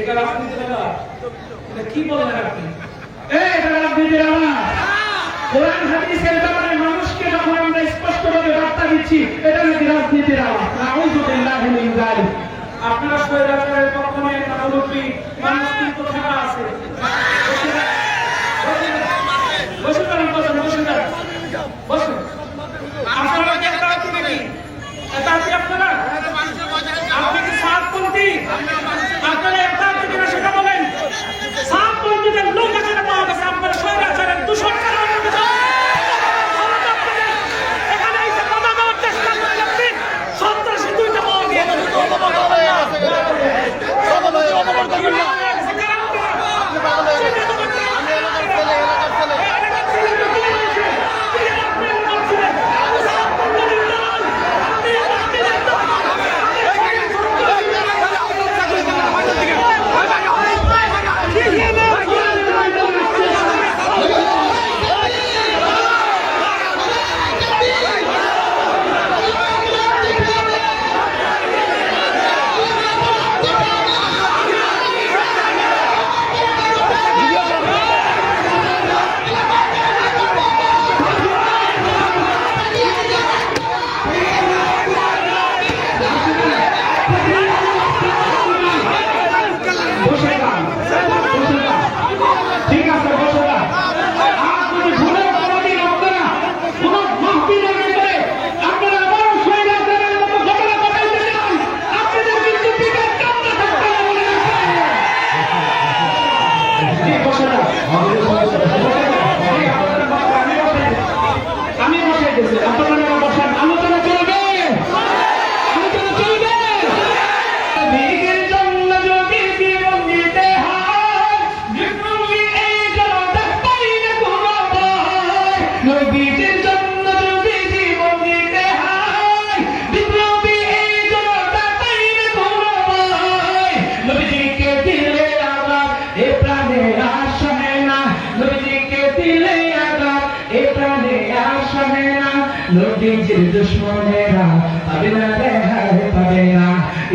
এটা রাজনীতি দাদা এটা কি বলেন আপনি? এটা রাজনীতি দাদা কোরআন হাদিসের ব্যাপারে মানে মানুষকে যখন আমরা স্পষ্টভাবে বার্তা দিচ্ছি, এটা নাকি রাজনীতির আওয়াজ। নাউযুবিল্লাহি মিন যালিক। আপনারা সবাই রাজনীতির পক্ষে মানুষ কিন্তু ছাড়া আছে।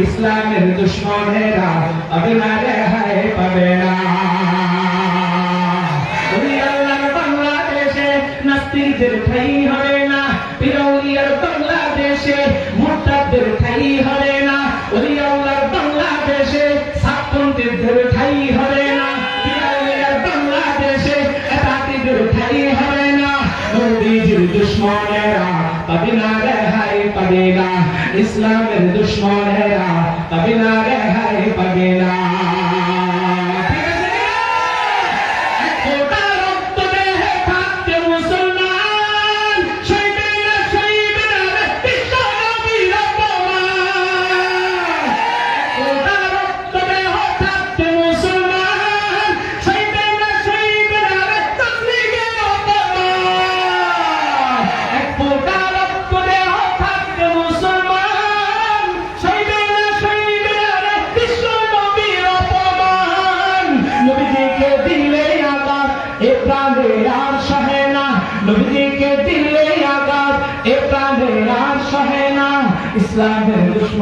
ইসলামের দুশ্মনেরা পাবে না পাবে না বাংলাদেশে নাস্তিকদের ঠাই হবে না বিরৌলিয়ার বাংলাদেশে ঠাই হবে इस्लाम में दुश्मन है ना तभी ना रे हरे पगेना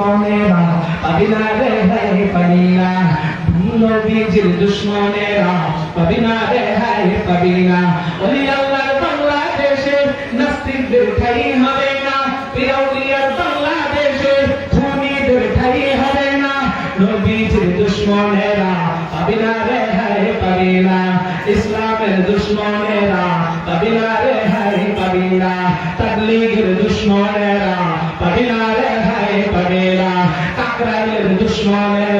दुश्मनेरा अभिनारे हरे पवीना भूलो बीजिर दुश्मनेरा अभिनारे हरे पवीना उन्हीं अल्लाह बंगलादेश नस्ती दिल थाई हवेना पिरावली अल बंगलादेश खूनी दिल थाई हवेना नो बीजिर दुश्मनेरा अभिनारे हरे पवीना इस्लाम दुश्मनेरा अभिनारे हरे पवीना तकलीफ़ दुश्मनेरा अभिनारे দুশ্মনের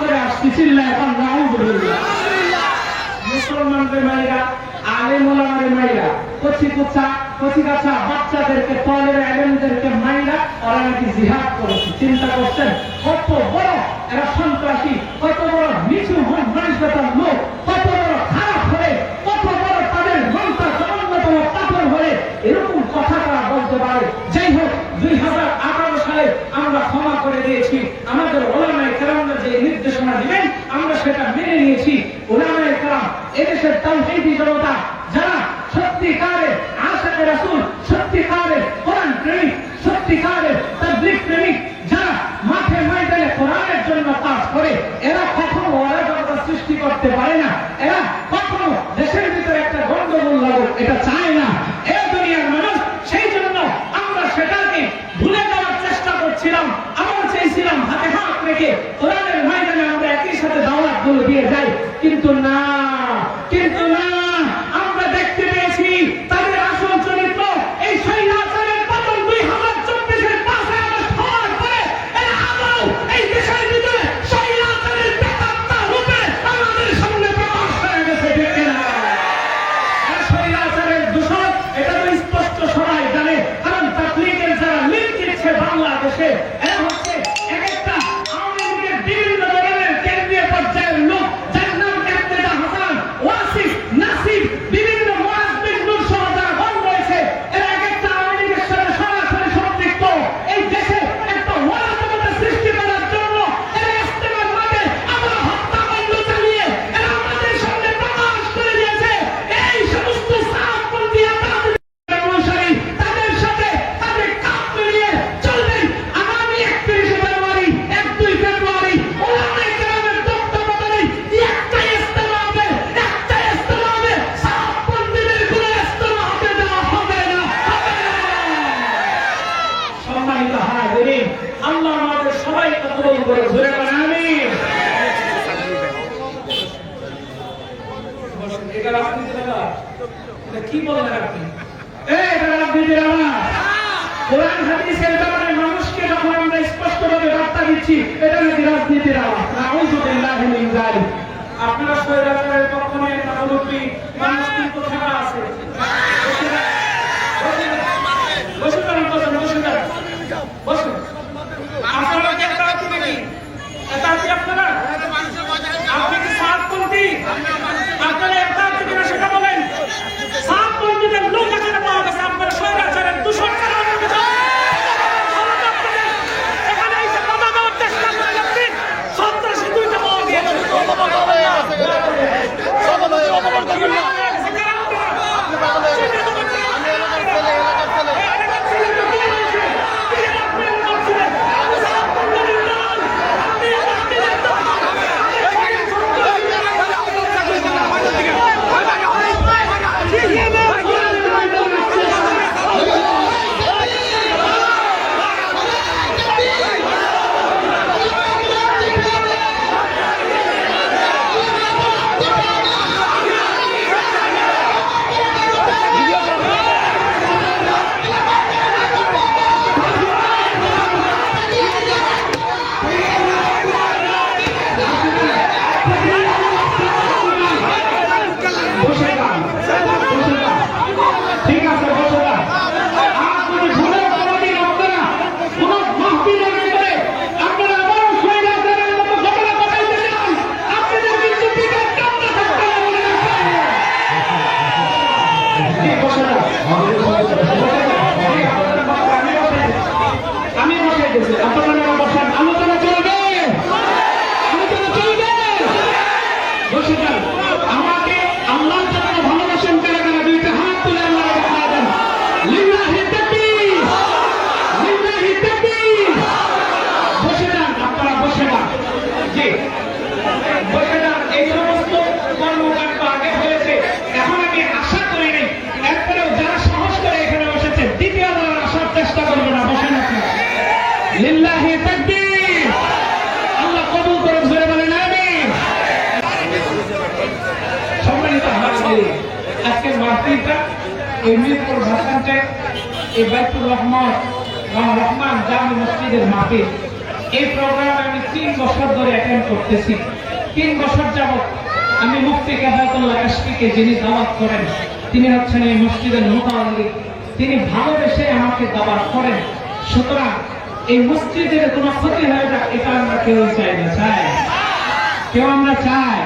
করে আসতেছি মুসলমানদের মায়েরা আলে মোলামারের মায়েরা, কচি কুচা, কচি কাছা বাচ্চাদেরকে তলের আলেমদেরকে মায়েরা, ওরা নাকি জিহাদ করেছে। চিন্তা করছেন, কত বড় এরা সন্ত্রাসী, কত বড় নিচু হন মানুষতার লোক। Ja, এটা রাজনীতি দাদা এটা কি বলেন আপনি এটা রাজনীতি দাদা কোরআন হাদিসের ব্যাপারে মানে মানুষকে যখন আমরা স্পষ্টভাবে বার্তা দিচ্ছি এটা নাকি রাজনীতির আওয়াজ নাউযুবিল্লাহি মিন যালিক। আপনারা সৈরাচারের পক্ষে না হলো কি মানুষ কিন্তু ছাড়া আছে। বসে বসে বসে বসে তিনি হচ্ছেন এই মসজিদের মোতাবলি তিনি ভালোবেসে আমাকে দাওয়াত করেন। সুতরাং এই মসজিদের কোনো ক্ষতি হয়ে যাক এটা আমরা কেউ চাই না চাই। কেউ আমরা চাই।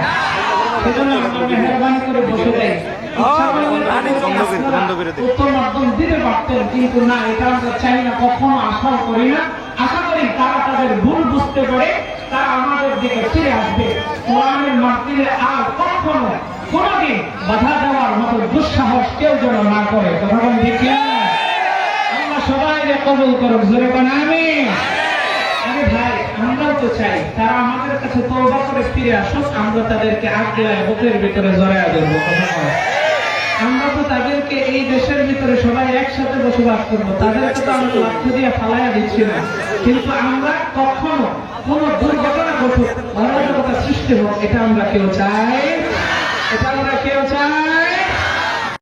সেজন্য আমরা মেহরবানি করে বসে যাই। বন্ধ করে- বন্ধ করে দে। উত্তর মাধ্যম দিতে পারতেন কিন্তু না এটা আমরা চাই না কখনো আশাও করি না। আশা করি তারা তাদের ভুল বুঝতে পারে তারা আমাদের দিকে ফিরে আসবে। কোরআনের মাহফিলে আর কখনো কোনোদিন বাধা দেওয়ার মতো দুঃসাহস কেউ যেন না করে। কথা বলেন ঠিক? আল্লাহ সবাই কবুল করুক জোরে কোন আমি আরে ভাই আমরাও তো চাই তারা আমাদের কাছে তওবা করে ফিরে আসুক আমরা তাদেরকে আগে বুকের ভিতরে জড়াইয়া দেবো কথা আমরা তো তাদেরকে এই দেশের ভিতরে সবাই একসাথে বসবাস করব। তাদেরকে তো আমরা লক্ষ্য দিয়ে ফালাইয়া দিচ্ছি না। কিন্তু আমরা কখনো কোন দুর্ঘটনা ঘটুক অরাজকতা সৃষ্টি হোক, এটা আমরা কেউ চাই? এটা আমরা কেউ চাই?